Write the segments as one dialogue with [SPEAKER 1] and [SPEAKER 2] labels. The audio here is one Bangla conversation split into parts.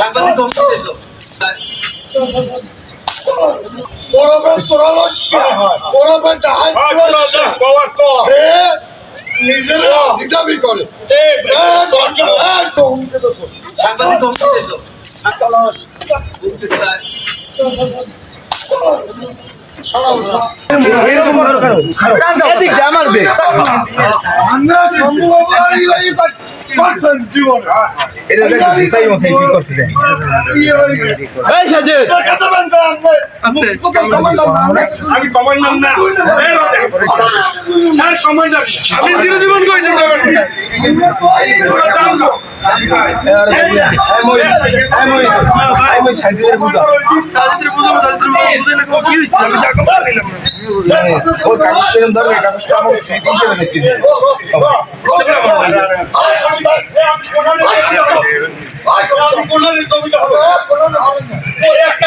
[SPEAKER 1] সাংবাদিক হুমকি দিছো
[SPEAKER 2] ওরফে চোরালস্যা। ওরফে ডাহাই হে নিজের দাবি করে।
[SPEAKER 1] সাংবাদিক হুমকি দিছো
[SPEAKER 2] আপনি
[SPEAKER 3] আমি কমান্ডার না কমান্ডার আমি চিরজীবন কইছি কমান্ডার দাম না
[SPEAKER 4] আমি সাইদের বুঝা ওর কাগজ কিরম ধরবে কাগজটা আমার স্মৃতি হিসেবে দেখতে
[SPEAKER 3] ওর একটা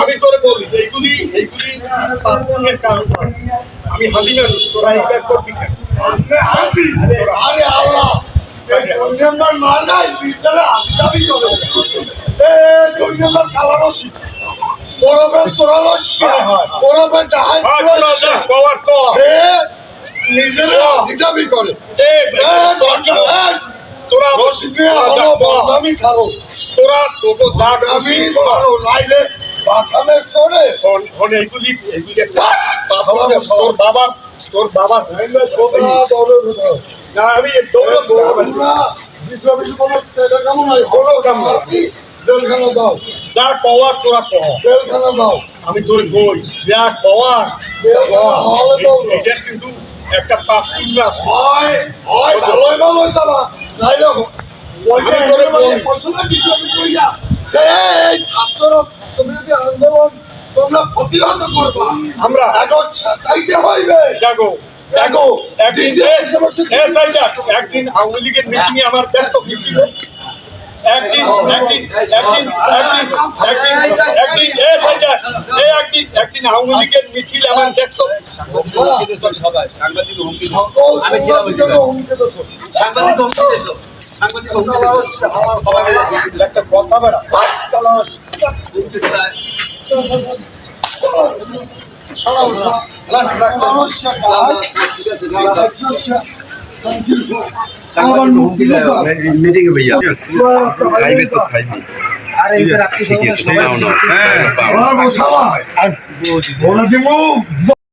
[SPEAKER 3] আমি তো তোরে বলি এইগুলি এইগুলি কারণ আমি হাজি না তোরা এটা করবি
[SPEAKER 2] আল্লাহ এই দুই নম্বর নাই হাসি দাবি করে। দুই নম্বর কালারসি ডাহাই
[SPEAKER 3] তোরা
[SPEAKER 2] নিজের দাবি করে। মিয়া হলো বদনামি ছাড়ো।
[SPEAKER 3] তোরা তোকে।
[SPEAKER 2] ছাড়ো নাইলে বাথানের চড়ে
[SPEAKER 3] এইগুলি এইগুলি তোর বাবা তোর বাবা না আমি না।
[SPEAKER 2] জেলখানা দাও
[SPEAKER 3] যা কওয়ার তোরা কহ
[SPEAKER 2] জেলখানা দাও
[SPEAKER 3] আমি তোর বই। যা কওয়ার এটা কিন্তু একটা পাপ পুণ্য
[SPEAKER 2] হয় হয় ভালোই ভালোই যাবা। নাইলে পয়সা
[SPEAKER 3] আমি করে।
[SPEAKER 2] পয়সা কিছু আমি কই না। ছাত্র তুমি যদি আন্দোলন তোমরা প্রতিহত করবা।
[SPEAKER 3] আমরা
[SPEAKER 2] এখন ছাটাইতে হইবে।
[SPEAKER 3] জাগো
[SPEAKER 2] দেখো
[SPEAKER 3] একদিন এ সাইডা একদিন আওয়ামী লীগের মিটিং এ আমার ব্যস্ত ছিল একদিন একদিন একদিন একদিন একদিন একদিন এ সাইডা এ একদিন একদিন আওয়ামী লীগের মিছিল আমার দেখছ।
[SPEAKER 1] সবাই সাংবাদিক হুমকি
[SPEAKER 2] আমি ছিলাম হুমকে
[SPEAKER 1] সাংবাদিক হুমকি সাংবাদিক হুমকি
[SPEAKER 3] একটা কথা বেড়া।
[SPEAKER 5] খাইবে তো খাইবে
[SPEAKER 4] আরে
[SPEAKER 5] ঠিক আছে